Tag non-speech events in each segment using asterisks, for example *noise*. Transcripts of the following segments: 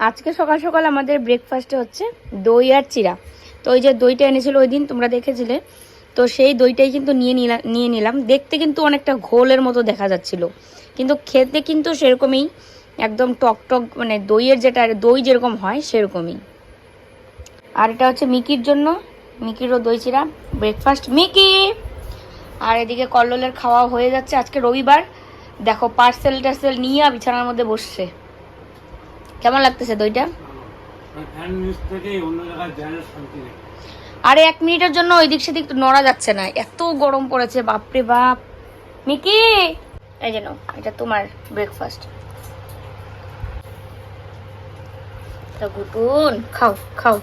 আজকে সকাল সকাল আমাদের ব্রেকফাস্টে হচ্ছে দই আর চিরা। তো ওই যে দইটা এনেছিল ওই দিন তোমরা দেখেছিলে। তো সেই দইটাই কিন্তু নিয়ে নিলাম নিয়ে নিলাম। দেখতে কিন্তু অনেকটা ঘোলের মতো দেখা যাচ্ছিল। কিন্তু খেতে কিন্তু সেরকমই, একদম টক টক মানে দইয়ের যেটা, দই যেরকম হয় সেরকমই। আর এটা হচ্ছে মিকির জন্য। মিকিরও দই চিরা। Breakfast Mickey! আর এদিকে কল্লোলের খাওয়া হয়ে যাচ্ছে আজকে রবিবার। দেখো পার্সেল টার্সেল নিয়ে বিছানার মধ্যে বসছে। কেমন লাগতেছে দইটা? আরে এক মিনিটের জন্য ওই দিক সেদিক নড়া যাচ্ছে না। এত গরম পড়েছে বাপরে বাপ। মিকি! এই যেন এটা তোমার ব্রেকফাস্ট খাও খাও।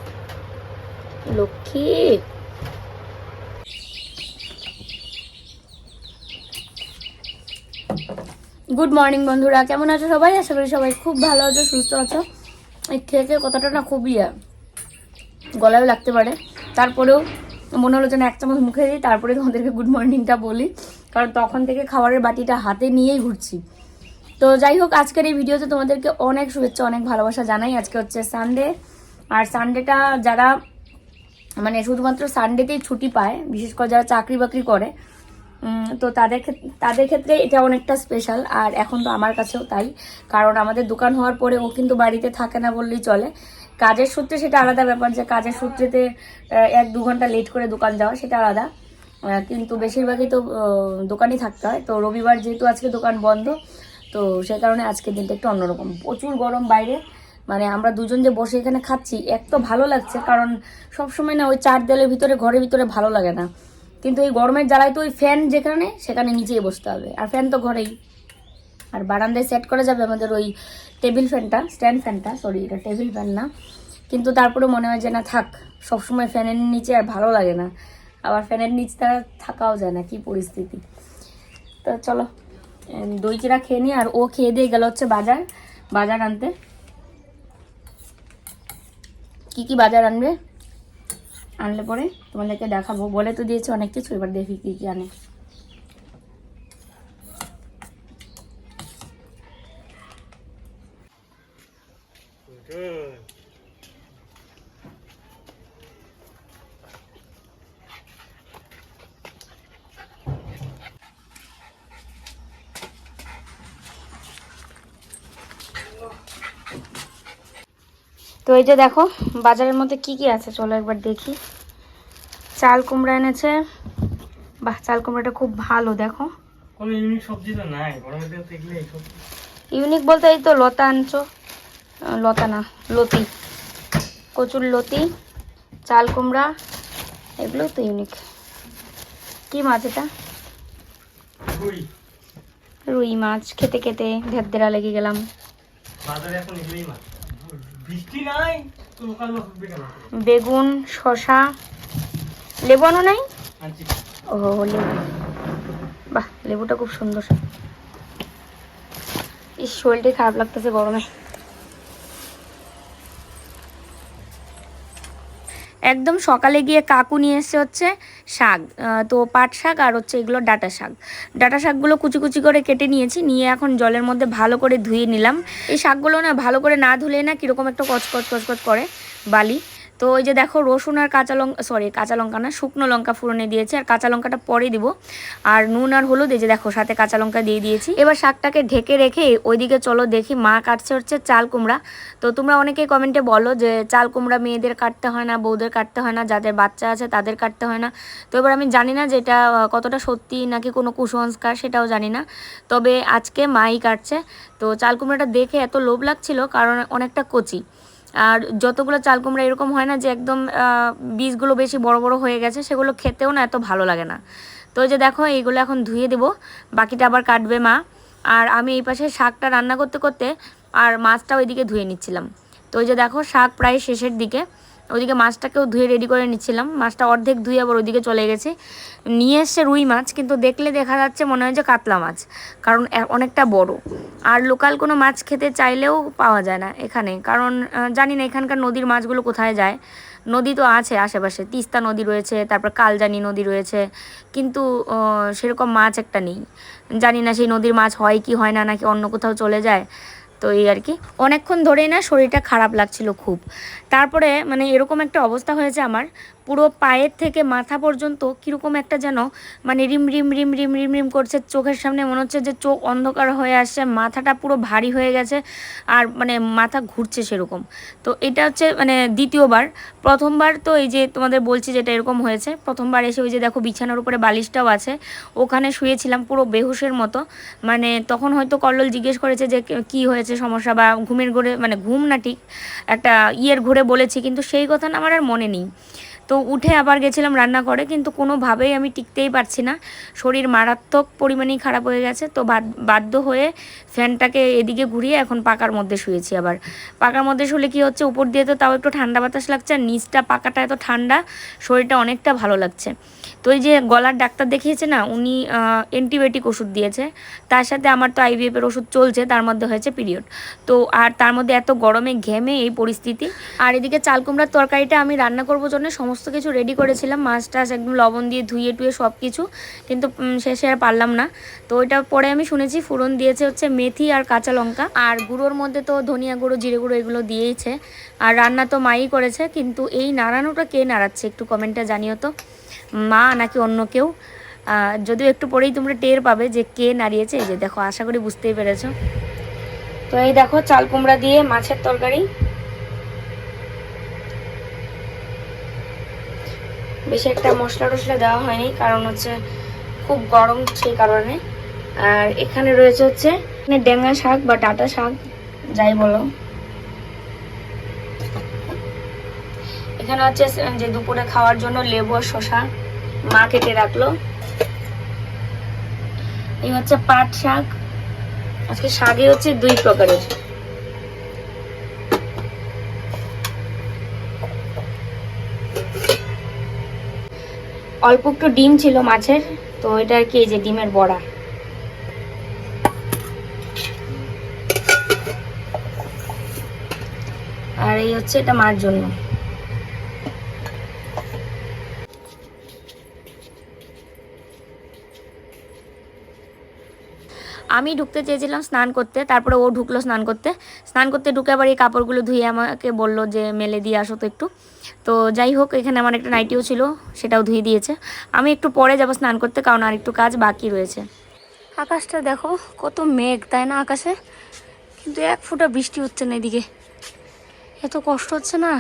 লক্ষ্মী! গুড মর্নিং বন্ধুরা। কেমন আছো সবাই? আশা করি সবাই খুব ভালো আছো সুস্থ আছো। এই খেয়ে খেয়ে কথাটা না খুবই আহ, গলায়ও লাগতে পারে। তারপরেও মনে হলো যেন এক চামচ মুখে দিই তারপরে তোমাদেরকে গুড মর্নিংটা বলি। কারণ তখন থেকে খাবারের বাটিটা হাতে নিয়েই ঘুরছি। তো যাই হোক আজকের এই ভিডিওতে তোমাদেরকে অনেক শুভেচ্ছা অনেক ভালোবাসা জানাই। আজকে হচ্ছে সানডে আর সানডেটা যারা মানে শুধুমাত্র সানডেতেই ছুটি পায় বিশেষ করে যারা চাকরি বাকরি করে তো তাদের ক্ষেত্রে তাদের ক্ষেত্রে এটা অনেকটা স্পেশাল আর এখন তো আমার কাছেও তাই। কারণ আমাদের দোকান হওয়ার পরে ও কিন্তু বাড়িতে থাকে না বললেই চলে। কাজের সূত্রে সেটা আলাদা ব্যাপার যে কাজের সূত্রেতে এক দু ঘণ্টা লেট করে দোকান যাওয়া, সেটা আলাদা। কিন্তু বেশিরভাগই তো দোকানই থাকতে হয়। তো রবিবার যেহেতু আজকে দোকান বন্ধ, তো সেই কারণে আজকের দিনটা একটু অন্যরকম। প্রচুর গরম বাইরে। মানে আমরা দুজন যে বসে এখানে খাচ্ছি, এক তো ভালো লাগছে, কারণ সবসময় না ওই চার দেয়ালের ভিতরে, ঘরের ভিতরে ভালো লাগে না। কিন্তু এই গরমের জ্বালায় তো ওই ফ্যান যেখানে, সেখানে নিচেই বসতে হবে। আর ফ্যান তো ঘরেই। আর বারান্দায় সেট করা যাবে আমাদের ওই টেবিল ফ্যানটা স্ট্যান্ড ফ্যানটা সরি এটা টেবিল ফ্যান না। কিন্তু তারপরে মনে হয় যে, না, থাক, সবসময় ফ্যানের নিচে আর ভালো লাগে না। আবার ফ্যানের নিচ তারা থাকাও যায় না, কি পরিস্থিতি। তো চলো দই চিরা খেয়ে নিই আর ও খেয়ে দিয়ে গেল হচ্ছে বাজার বাজার আনতে। কি কি বাজার আনবে? আনলে পরে তোমাদেরকে দেখাবো। বলে তো দিয়েছে অনেক কিছু এবার দেখি কি কি আনে। তো এই যে দেখো বাজারের মধ্যে কি কি আছে? চলো একবার দেখি। চাল কুমড়া এনেছে। বাহ চাল কুমড়াটা খুব ভালো দেখো। কোনো ইউনিক সবজি তো নাই গরমের দিন দেখলে এইসব ইউনিক বলতে এই তো লতা আনছো। লতা না লতি। কচুর লতি চাল কুমড়া এগুলো তো ইউনিক কি মাছ এটা? রুই। মাছ খেতে খেতে ধেরধেরা লেগে গেলাম। বাজারে এখন এগুলোই মাছ। বেগুন শশা লেবু আনো নাই? ও লেবু। বাহ লেবুটা খুব সুন্দর। ইস শরীরটা খারাপ লাগতেছে গরমে। একদম সকালে গিয়ে কাকু নিয়ে এসে হচ্ছে শাক তো পাট শাক আর হচ্ছে এগুলো ডাটা শাক। ডাটা শাকগুলো কুচি কুচি করে কেটে নিয়েছি, নিয়ে এখন জলের মধ্যে ভালো করে ধুয়ে নিলাম। এই শাকগুলো না ভালো করে না ধুলে না কীরকম একটা কচকচ কচকচ করে বালি। তো ওই যে দেখো রসুন আর কাঁচা লঙ্কা সরি কাঁচা লঙ্কা না, শুকনো লঙ্কা ফুরনে দিয়েছি, আর কাঁচা লঙ্কাটা পরে দিব। আর নুন আর হলুদ, এই যে দেখো সাথে কাঁচা লঙ্কা দিয়ে দিয়েছি। এবার শাকটাকে ঢেকে রেখে ওইদিকে চলো দেখি মা কাটছে হচ্ছে চাল কুমড়া। তো তোমরা অনেকেই কমেন্টে বলো যে চাল কুমড়া মেয়েদের কাটতে হয় না, বউদের কাটতে হয় না, যাদের বাচ্চা আছে তাদের কাটতে হয় না। তো এবার আমি জানি না যে এটা কতটা সত্যি নাকি কোনো কুসংস্কার, সেটাও জানি না। তবে আজকে মাই কাটছে। তো চাল কুমড়াটা দেখে এত লোভ লাগছিল, কারণ অনেকটা কচি। আর যতগুলো চাল কুমড়া এরকম হয় না যে একদম বীজগুলো বেশি বড় বড় হয়ে গেছে, সেগুলো খেতেও না এত ভালো লাগে না। তো যে দেখো, এইগুলো এখন ধুয়ে দেব, বাকিটা আবার কাটবে মা। আর আমি এই পাশে শাকটা রান্না করতে করতে আর মাছটা ওইদিকে ধুয়ে নিচ্ছিলাম। তো ওই যে দেখো, শাক প্রায় শেষের দিকে। ওইদিকে মাছটাকেও ধুয়ে রেডি করে নিচ্ছিলাম। মাছটা অর্ধেক ধুয়ে আবার ওইদিকে চলে গেছে। নিয়ে এসছে রুই মাছ, কিন্তু দেখলে দেখা যাচ্ছে মনে হয় যে কাতলা মাছ, কারণ অনেকটা বড়। আর লোকাল কোনো মাছ খেতে চাইলেও পাওয়া যায় না এখানে। কারণ জানি না এখানকার নদীর মাছগুলো কোথায় যায়। নদী তো আছে আশেপাশে, তিস্তা নদী রয়েছে, তারপর কালজানি নদী রয়েছে, কিন্তু সেরকম মাছ একটা নেই। জানি না সেই নদীর মাছ হয় কি হয় না, নাকি অন্য কোথাও চলে যায়। তো এই আর কি। অনেকক্ষণ ধরেই না শরীরটা খারাপ লাগছিল খুব। তারপরে মানে এরকম একটা অবস্থা হয়েছে আমার। পুরো পায়ের থেকে মাথা পর্যন্ত কীরকম একটা যেন মানে রিম রিম রিম রিম রিম রিম করছে চোখের সামনে। মনে হচ্ছে যে চোখ অন্ধকার হয়ে আসছে, মাথাটা পুরো ভারী হয়ে গেছে আর মানে মাথা ঘুরছে সেরকম। তো এটা হচ্ছে মানে দ্বিতীয়বার। প্রথমবার তো এই যে তোমাদের বলছি যেটা এরকম হয়েছে। প্রথমবার এসে ওই যে দেখো বিছানার উপরে বালিশটাও আছে। ওখানে শুয়েছিলাম পুরো বেহুশের মতো। মানে তখন হয়তো কল্লোল জিজ্ঞেস করেছে যে কি হয়েছে সমস্যা বা ঘুমের ঘুরে মানে ঘুম না ঠিক, একটা ইয়ের ঘুরে বলেছি, কিন্তু সেই কথা না আমার আর মনে নেই। তো উঠে আবার গেছিলাম রান্না করে কিন্তু কোনোভাবেই আমি টিকতেই পারছি না। শরীর মারাত্মক পরিমাণেই খারাপ হয়ে গেছে, তো বাধ্য হয়ে ফ্যানটাকে এদিকে ঘুরিয়ে এখন পাকার মধ্যে শুয়েছি আবার। পাকার মধ্যে শুলে কি হচ্ছে, উপর দিয়ে তো তাও একটু ঠান্ডা বাতাস লাগছে, আর নিচটা পাকাটা এত ঠান্ডা, শরীরটা অনেকটা ভালো লাগছে। তো এই যে গলার ডাক্তার দেখিয়েছে না, উনি অ্যান্টিবায়োটিক ওষুধ দিয়েছে। তার সাথে আমার তো আইভিএফের ওষুধ চলছে, তার মধ্যে হয়েছে পিরিয়ড তো আর তার মধ্যে এত গরমে ঘেমে এই পরিস্থিতি। আর এদিকে চাল কুমড়ার তরকারিটা আমি রান্না করব জন্য, সমস্ত কিছু রেডি করেছিলাম। মাছ টাছ একদম লবণ দিয়ে ধুয়ে টুয়ে সব কিছু কিন্তু শেষে আর পারলাম না। তো ওইটা পরে আমি শুনেছি ফুরন দিয়েছে হচ্ছে মেথি আর কাঁচা লঙ্কা। আর গুঁড়োর মধ্যে তো ধনিয়া গুঁড়ো, জিরে গুঁড়ো এগুলো দিয়েইছে। আর রান্না তো মাই করেছে, কিন্তু এই নাড়ানোটা কে নাড়াচ্ছে একটু কমেন্টে জানিও তো। মা নাকি অন্য কেউ। যদিও একটু পরেই তোমরা টের পাবে যে কে নাড়িয়েছে। যে দেখো, আশা করি বুঝতেই পেরেছ। তো এই দেখো, চাল কুমড়া দিয়ে মাছের তরকারি। বেশি একটা মশলা টশলা দেওয়া হয়নি, কারণ হচ্ছে খুব গরম সেই কারণে। আর এখানে রয়েছে হচ্ছে ডেঙ্গা শাক বা ডাটা শাক, যাই বলো। এখানে হচ্ছে যে দুপুরে খাওয়ার জন্য লেবু আর শশা মা কেটে রাখল। এই হচ্ছে পাট শাক। আজকে শাকই হচ্ছে দুই প্রকারের। অল্প একটু ডিম ছিল মাছের, তো এটা আর কি এই যে ডিমের বড়া। আর এই হচ্ছে এটা মার জন্য। আমি ঢুকতে চেয়েছিলাম স্নান করতে, তারপরে ও ঢুকলো স্নান করতে। স্নান করতে ঢুকে আবার এই কাপড়গুলো ধুয়ে আমাকে বলল যে, মেলে দিয়ে আসো তো একটু। তো যাই হোক, এখানে আমার একটা নাইটিও ছিল, সেটাও ধুয়ে দিয়েছে। আমি একটু পরে যাব স্নান করতে, কারণ আর একটু কাজ বাকি রয়েছে। আকাশটা দেখো, কত মেঘ, তাই না আকাশে? কিন্তু এক ফোঁটা বৃষ্টি হচ্ছে না এদিকে। এত কষ্ট হচ্ছে না?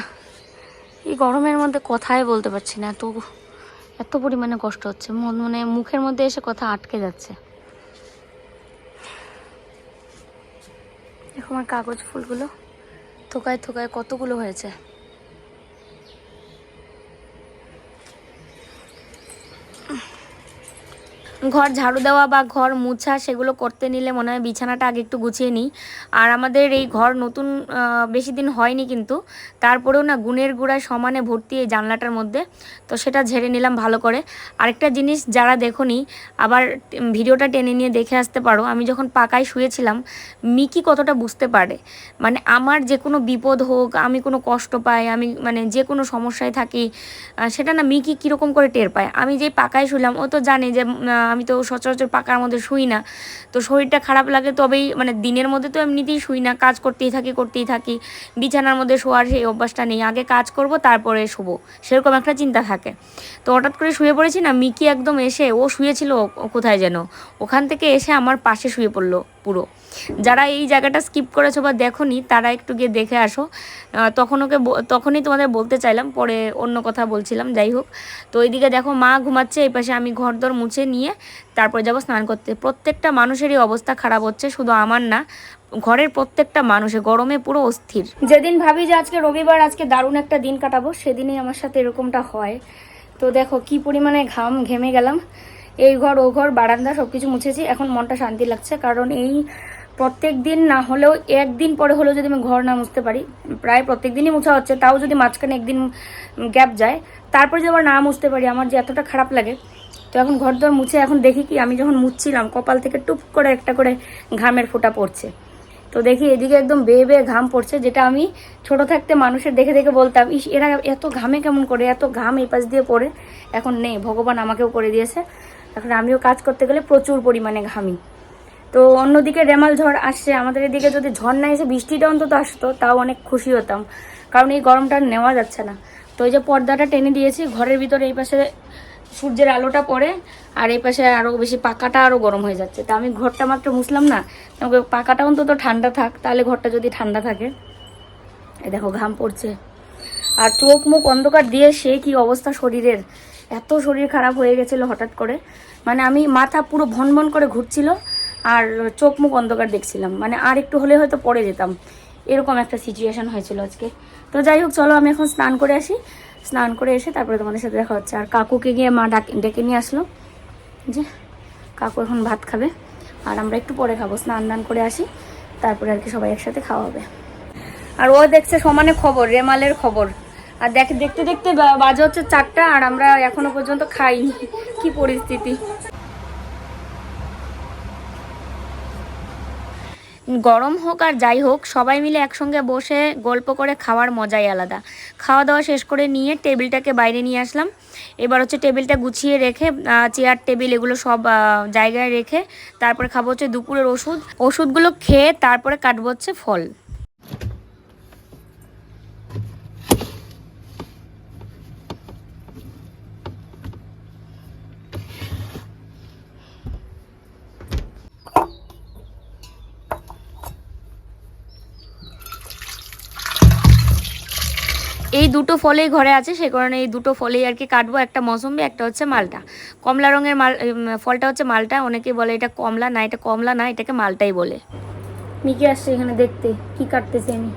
এই গরমের মধ্যে কথাই বলতে পারছি না। এত এত পরিমাণে কষ্ট হচ্ছে। মন মুখের মধ্যে এসে কথা আটকে যাচ্ছে। দেখো আমার কাগজ ফুলগুলো থোকায় থোকায় কতগুলো হয়েছে? ঘর ঝাড়ু দেওয়া বা ঘর মুছা সেগুলো করতে নিলে মনে হয় বিছানাটা আগে একটু গুছিয়ে নিই। আর আমাদের এই ঘর নতুন বেশি দিন হয়নি কিন্তু। তারপরেও না গুণের গুঁড়ায় সমানে ভর্তি এই জানলাটার মধ্যে। তো সেটা ঝেড়ে নিলাম ভালো করে। আরেকটা জিনিস যারা দেখোনি, আবার ভিডিওটা টেনে নিয়ে দেখে আসতে পারো। আমি যখন পাকায় শুয়েছিলাম, মিকি কতটা বুঝতে পারে? মানে আমার যে কোনো বিপদ হোক, আমি কোনো কষ্ট পাই, আমি মানে যে কোনো সমস্যায় থাকি সেটা না মিকি কীরকম করে টের পায়? আমি যেই পাকায় শুলাম ও তো জানে যে আমি তো সচরাচর পাকার মধ্যে শুই না। তো শরীরটা খারাপ লাগে তবেই মানে দিনের মধ্যে তো এমনিতেই শুই না, কাজ করতেই থাকি করতেই থাকি। বিছানার মধ্যে শোয়ার সেই অভ্যাসটা নেই। আগে কাজ করব, তারপরে শুবো। সেরকম একটা চিন্তা থাকে। তো হঠাৎ করে শুয়ে পড়েছি না, মিকি একদম এসে, ও শুয়েছিল কোথায় যেন? ওখান থেকে এসে আমার পাশে শুয়ে পড়ল। পুরো। যারা এই জায়গাটা স্কিপ করেছ বা দেখোনি, তারা একটু গিয়ে দেখে আসো। তখন ওকে তখনই তোমাদের বলতে চাইলাম, পরে অন্য কথা বলছিলাম, যাই হোক। তো এইদিকে দেখো, মা ঘুমাচ্ছে, এই পাশে আমি ঘরদর মুছে নিয়ে তারপরে যাব স্নান করতে। প্রত্যেকটা মানুষেরই অবস্থা খারাপ হচ্ছে, শুধু আমার না, ঘরের প্রত্যেকটা মানুষে, গরমে পুরো অস্থির। যেদিন ভাবি যে আজকে রবিবার, আজকে দারুণ একটা দিন কাটাবো, সেদিনই আমার সাথে এরকমটা হয়। তো দেখো, কি পরিমাণে ঘাম ঘেমে গেলাম। এই ঘর, ও ঘর, বারান্দা সব কিছু মুছেছি। এখন মনটা শান্তি লাগছে, কারণ এই প্রত্যেক দিন না হলেও একদিন পরে হলেও যদি আমি ঘর না মুছতে পারি, প্রায় প্রত্যেক দিনই মুছা হচ্ছে। তাও যদি মাঝখানে একদিন গ্যাপ যায়, তারপরে যদি আবার না মুছতে পারি, আমার যে এতটা খারাপ লাগে, তো এখন ঘর দর মুছে এখন দেখি কি, আমি যখন মুছছিলাম, কপাল থেকে টুপ করে একটা করে ঘামের ফোঁটা পড়ছে। তো দেখি এদিকে একদম বেয়ে বেয়ে ঘাম পড়ছে, যেটা আমি ছোট থাকতে মানুষের দেখে দেখে বলতাম, ইস, এরা এত ঘামে কেমন করে? এত ঘাম এই পাশ দিয়ে পড়ে? এখন নেই, ভগবান আমাকেও করে দিয়েছে। এখন আমিও কাজ করতে গেলে প্রচুর পরিমাণে ঘামি। তো অন্যদিকে রেমাল ঝড় আসছে, আমাদের এদিকে যদি ঝড় না এসে বৃষ্টিটা অন্তত আসতো, তাও অনেক খুশি হতাম। কারণ এই গরমটা নেওয়া যাচ্ছে না। তো ওই যে পর্দাটা টেনে দিয়েছি, ঘরের ভিতরে এই পাশে সূর্যের আলোটা পড়ে, আর এই পাশে আরও বেশি পাকাটা আরও গরম হয়ে যাচ্ছে। তা আমি ঘরটা মাত্র মুছলাম না, আমাকে পাকাটা অন্তত ঠান্ডা থাক, তাহলে ঘরটা যদি ঠান্ডা থাকে। দেখো ঘাম পড়ছে। আর চোখ মুখ অন্ধকার দিয়ে সে কি অবস্থা শরীরের? এত শরীর খারাপ হয়ে গেছিল হঠাৎ করে। মানে আমি মাথা পুরো ভন ভন করে ঘুরছিল আর চোখ মুখ অন্ধকার দেখছিলাম। মানে আর একটু হলে হয়তো পড়ে যেতাম। এরকম একটা সিচুয়েশন হয়েছিল আজকে। তো যাই হোক, চলো আমি এখন স্নান করে আসি। স্নান করে এসে তারপরে তোমাদের সাথে দেখা হচ্ছে। আর কাকুকে গিয়ে মা ডাক, ডেকে নিয়ে আসলো। যে কাকু এখন ভাত খাবে। আর আমরা একটু পরে খাব। স্নান দান করে আসি। তারপরে আর কি সবাই একসাথে খাওয়া হবে। আর ও দেখছে সমানে খবর, রেমালের খবর। আর দেখ, দেখতে দেখতে বাজে হচ্ছে চারটা আর আমরা এখনও পর্যন্ত খাইনি। কি পরিস্থিতি? গরম হোক আর যাই হোক, সবাই মিলে একসঙ্গে বসে গল্প করে খাওয়ার মজাই আলাদা। খাওয়া দাওয়া শেষ করে নিয়ে টেবিলটাকে বাইরে নিয়ে আসলাম। এবার হচ্ছে টেবিলটা গুছিয়ে রেখে চেয়ার, টেবিল এগুলো সব জায়গায় রেখে তারপরে খাব হচ্ছে দুপুরের ওষুধ। ওষুধগুলো খেয়ে তারপরে কাটবো হচ্ছে ফল এই দুটো ফলেই ঘরে আছে, সে কারণে এই দুটো ফলেই আর কি কাটবো। একটা মৌসুমি একটা হচ্ছে মালটা। কমলা রঙের মাল ফলটা হচ্ছে মালটা। অনেকে বলে এটা কমলা, না, এটা কমলা না, এটাকে মালটাই বলে। মিকি আসছে এখানে দেখতে, কি কাটতেছে আমি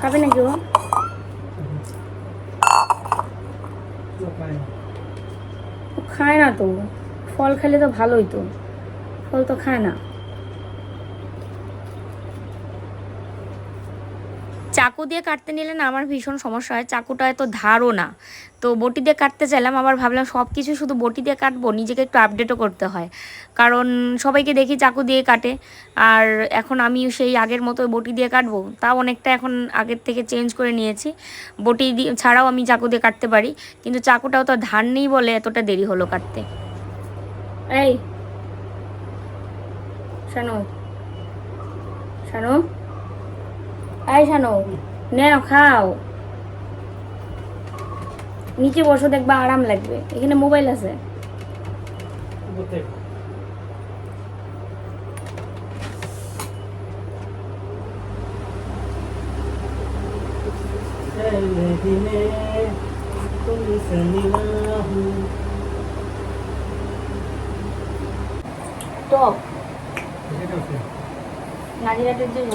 খাবে নাকি ও খায় না তো। ফল খেলে তো ভালোই তো। ফল তো খায় না। চাকু দিয়ে কাটতে নিলে না আমার ভীষণ সমস্যা হয়। চাকুটা এত ধারও না। তো বটি দিয়ে কাটতে চাইলাম, আবার ভাবলাম সব কিছু শুধু বটি দিয়ে কাটবো, নিজেকে একটু আপডেটও করতে হয়। কারণ সবাইকে দেখি চাকু দিয়ে কাটে, আর এখন আমি সেই আগের মতো বটি দিয়ে কাটবো। তাও অনেকটা এখন আগের থেকে চেঞ্জ করে নিয়েছি। বটি দিয়ে ছাড়াও আমি চাকু দিয়ে কাটতে পারি, কিন্তু চাকুটাও তো ধার নেই বলে এতটা দেরি হলো কাটতে। এই, শানু শানু এই শানো নেও খাও। নিচে বসো দেখবা আরাম লাগবে। এখানে মোবাইল আছে। টপ নাজিরাটের জন্য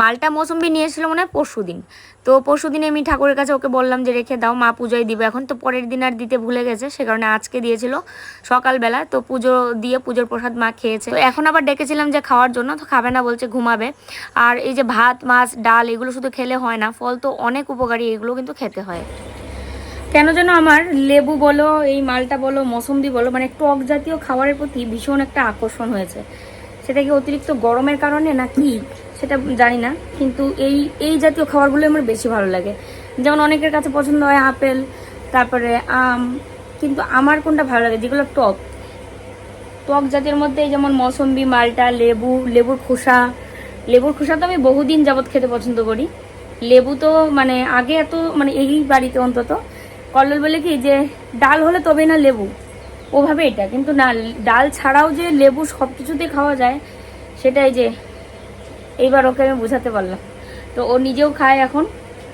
মালটা মৌসুম্বি নিয়ে মনে হয় পরশু দিন। তো পরশু দিনে আমি ঠাকুরের কাছে ওকে বললাম যে, রেখে দাও, মা পুজোয় দিবে। এখন তো পরের দিন আর দিতে ভুলে গেছে, সে কারণে আজকে দিয়েছিল সকালবেলা। তো পুজো দিয়ে পুজোর প্রসাদ মা খেয়েছে। তো এখন আবার ডেকেছিলাম যে, খাওয়ার জন্য। তো খাবে না, বলছে ঘুমাবে। আর এই যে ভাত, মাছ, ডাল, এগুলো শুধু খেলে হয় না, ফল তো অনেক উপকারী, এগুলো কিন্তু খেতে হয়। কেন যেন আমার লেবু বলো, এই মালটা বলো মৌসুম্বি বলো মানে টক জাতীয় খাবারের প্রতি ভীষণ একটা আকর্ষণ হয়েছে। সেটা কি অতিরিক্ত গরমের কারণে না কি সেটা জানি না, কিন্তু এই এই জাতীয় খাবারগুলো আমার বেশি ভালো লাগে। যেমন অনেকের কাছে পছন্দ হয় আপেল, তারপরে আম, কিন্তু আমার কোনটা ভালো লাগে, যেগুলো টক। টক জাতের মধ্যে যেমন মৌসম্বি, মালটা, লেবু, লেবুর খোসা। লেবুর খোসা তো আমি বহুদিন যাবৎ খেতে পছন্দ করি। লেবু তো মানে আগে এত মানে এই বাড়িতে অন্তত। কল্লোল বলে কি যে ডাল হলে তবে না লেবু। ওভাবে এটা, কিন্তু না, ডাল ছাড়াও যে লেবু সব কিছুতে খাওয়া যায়, সেটাই যে এইবার ওকে আমি বোঝাতে পারলাম। তো ও নিজেও খায় এখন।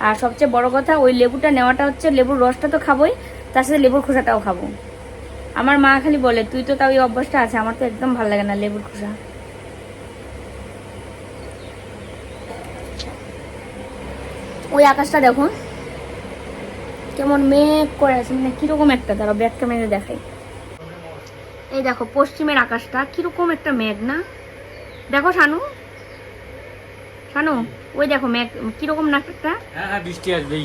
আর সবচেয়ে বড় কথা, ওই লেবুটা নেওয়াটা হচ্ছে, লেবুর রসটা তো খাবোই, তার সাথে লেবুর খোসাটাও খাব। আমার মা খালি বলে, তুই তো তাও এই অভ্যাসটা আছে, আমার তো একদম ভালো লাগে না লেবুর খোসা। ওই আকাশটা দেখুন, কেমন মেঘ করে আছে মানে কীরকম একটা দাঁড়া ব্যাগ ক্যামেরা দেখাই। এই দেখো, পশ্চিমের আকাশটা কীরকম একটা মেঘ না? দেখো শানু শানু ওই দেখো মেঘ কীরকম না একটা? হ্যাঁ হ্যাঁ বৃষ্টি আসবেই।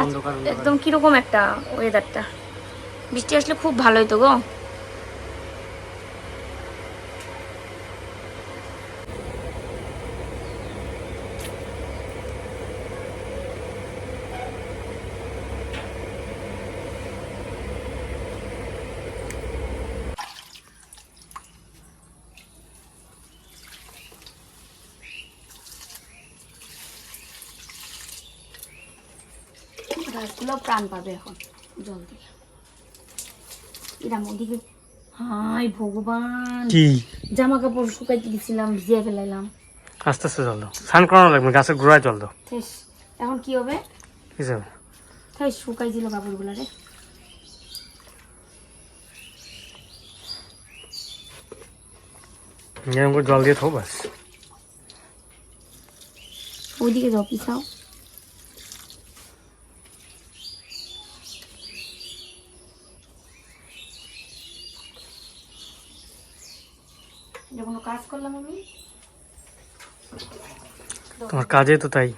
আচ্ছা। একদম কীরকম একটা ওয়েদারটা বৃষ্টি আসলে খুব ভালোই তো গো। গাছগুলো প্রাণ পাবে এখন জল দিয়ে। এরা ওদিকে হাই ভগবান। কি? জামা কাপড় শুকাইতে দিছিলাম ভিজিয়ে ফেলাইলাম। আস্তে আস্তে জল দাও। স্নান করানো লাগবে গাছের গোড়ায় জল দাও। শেষ এখন কি হবে? ঠিক আছে তাই শুকাইছিল কাপড়গুলো রে। এরকম জল দিয়ে থাকো বাস। ওইদিকে যাও পিছাও যখন করলাম আমি। তোমার কাজে তো তাই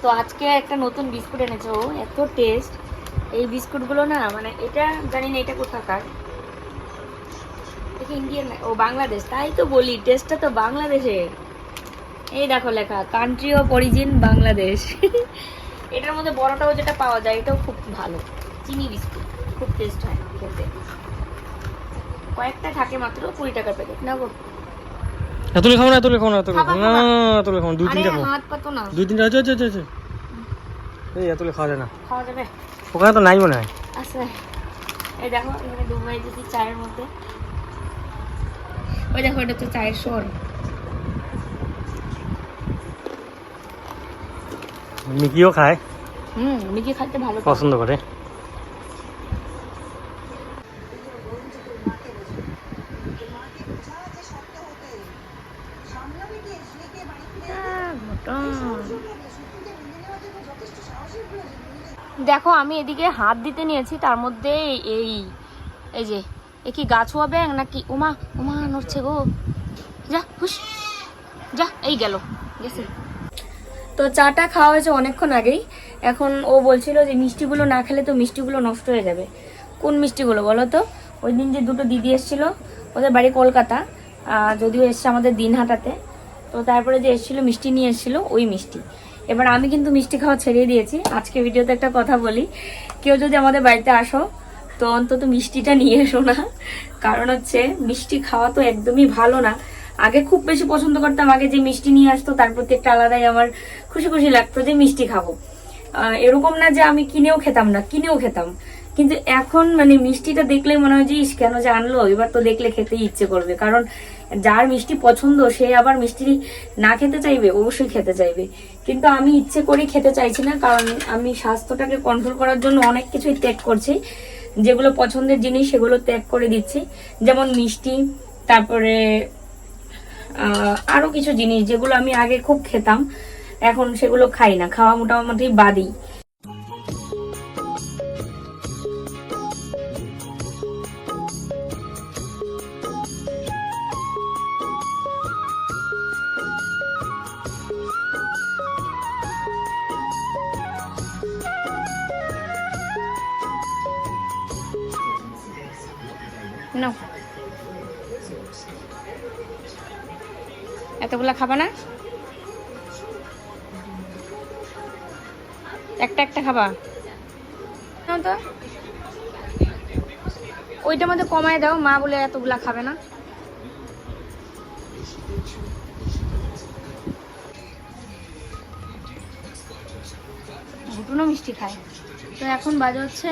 তো আজকে একটা নতুন বিস্কুট এনেছে ও এত টেস্ট এই বিস্কুটগুলো না মানে এটা জানি না এটা কোথাকার। ইন্ডিয়ান ও বাংলাদেশ তাই তো বলি টেস্টটা তো বাংলাদেশের। এই দেখো লেখা কান্ট্রি অফ অরিজিন বাংলাদেশ। *laughs* এটার মধ্যে বড়টাও যেটা পাওয়া যায় এটাও খুব ভালো। চিনি বিস্কুট খুব টেস্ট হয় খেতে। কয়েকটা থাকে মাত্র কুড়ি টাকার প্যাকেট না গো। এতলে খাব না এতলে খাব না এতলে খাবা, খাব। না খাবা। এতলে দুই তিনটা হাত পাতো না দুই তিনটা আছে আছে আছে আছে এই এত খাওয়া যায় না। খাওয়া যাবে? ওখানে তো নাই মনে হয়। আছে। এই দেখো এখানে ডুবাই দিচ্ছি চায়ের মধ্যে। ওই দেখো এটা তো চায়ের সর মিকিও খায়। হুম মিকি খাইতে ভালো পছন্দ করে। দেখো, আমি এদিকে হাত দিতে নিয়েছি, তার মধ্যে এই এই যে, এ কি গাছ ব্যাং নাকি? উমা উমা, নড়ছে গো। যা হুস যা, এই গেল, গেছে। তো চাটা খাওয়া হয়েছে অনেকক্ষণ আগেই। এখন ও বলছিল যে মিষ্টিগুলো না খেলে তো মিষ্টিগুলো নষ্ট হয়ে যাবে। কোন মিষ্টিগুলো বলো তো? ওই দিন যে দুটো দিদি এসেছিল, ওদের বাড়ি কলকাতা যদিও এসছে আমাদের দিনহাটাতে। তো তারপরে যে এসেছিল, মিষ্টি নিয়ে এসেছিল, ওই মিষ্টি। এবার আমি কিন্তু মিষ্টি খাওয়া ছেড়ে দিয়েছি। আজকে ভিডিওতে একটা কথা বলি। কেউ যদি আমাদের বাড়িতে আসো, তো অন্তত মিষ্টিটা নিয়ে এসো না। কারণ হচ্ছে মিষ্টি খাওয়া তো একদমই ভালো না। আগে খুব বেশি পছন্দ করতাম, আগে যে মিষ্টি নিয়ে আসতো, তার প্রতি একটা আলাদাই আমার খুশি খুশি লাগতো যে মিষ্টি খাব। এরকম না যে আমি কিনেও খেতাম না, কিনেও খেতাম। কিন্তু এখন মানে মিষ্টিটা দেখলে মনে হয় যে ইস, কেন যে আনলো? এবার তো দেখলে খেতেই ইচ্ছে করবে। কারণ যার মিষ্টি পছন্দ সে আবার মিষ্টি না খেতে চাইবে অবশ্যই খেতে চাইবে। কিন্তু আমি ইচ্ছে করে খেতে চাইছি না কারণ আমি স্বাস্থ্যটাকে কন্ট্রোল করার জন্য অনেক কিছুই ত্যাগ করছি। যেগুলো পছন্দের জিনিস সেগুলো ত্যাগ করে দিচ্ছি। যেমন মিষ্টি তারপরে আহ, আরও কিছু জিনিস যেগুলো আমি আগে খুব খেতাম এখন সেগুলো খাই না। খাওয়া মোটামুটি বাদই। এতগুলা খাবা না? একটা একটা খাবা। তো। ওইটার মধ্যে কমায় দাও, মা বলে এতগুলা খাবে না। ঘুটুনো মিষ্টি খায়। তো এখন বাজে হচ্ছে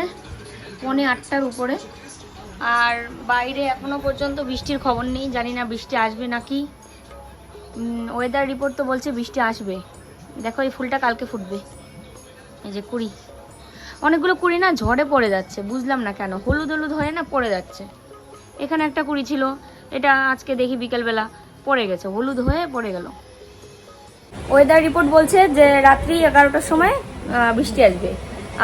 পৌনে আটটার উপরে। আর বাইরে এখনও পর্যন্ত বৃষ্টির খবর নেই, জানি না বৃষ্টি আসবে নাকি। ওয়েদার রিপোর্ট তো বলছে বৃষ্টি আসবে। দেখো এই ফুলটা কালকে ফুটবে। এই যে কুড়ি। অনেকগুলো কুড়ি না ঝড়ে পড়ে যাচ্ছে, বুঝলাম না কেন। হলুদ হলুদ হয়ে না পড়ে যাচ্ছে। এখানে একটা কুড়ি ছিল, এটা আজকে দেখি বিকেলবেলা পড়ে গেছে, হলুদ হয়ে পড়ে গেল। ওয়েদার রিপোর্ট বলছে যে রাত্রি এগারোটার সময় বৃষ্টি আসবে।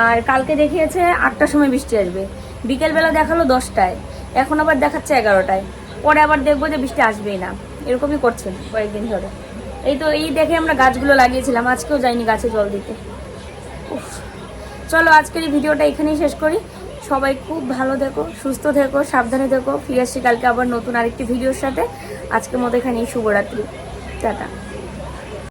আর কালকে দেখিয়েছে আটটার সময় বৃষ্টি আসবে। বিকেলবেলা দেখাল দশটায়, এখন আবার দেখাচ্ছে এগারোটায়। পরে আবার দেখব যে বৃষ্টি আসবেই না। এরকমই করছে কয়েকদিন ধরে। এই তো এই দেখে আমরা গাছগুলো লাগিয়েছিলাম, আজকেও যাইনি গাছে জল দিতে। চলো আজকের এই ভিডিওটা এখানেই শেষ করি। সবাই খুব ভালো থেকো, সুস্থ থেকো, সাবধানে থেকো। ফিরে আসছি কালকে আবার নতুন আরেকটি ভিডিওর সাথে। আজকের মতো এখানেই শুভরাত্রি। টাটা।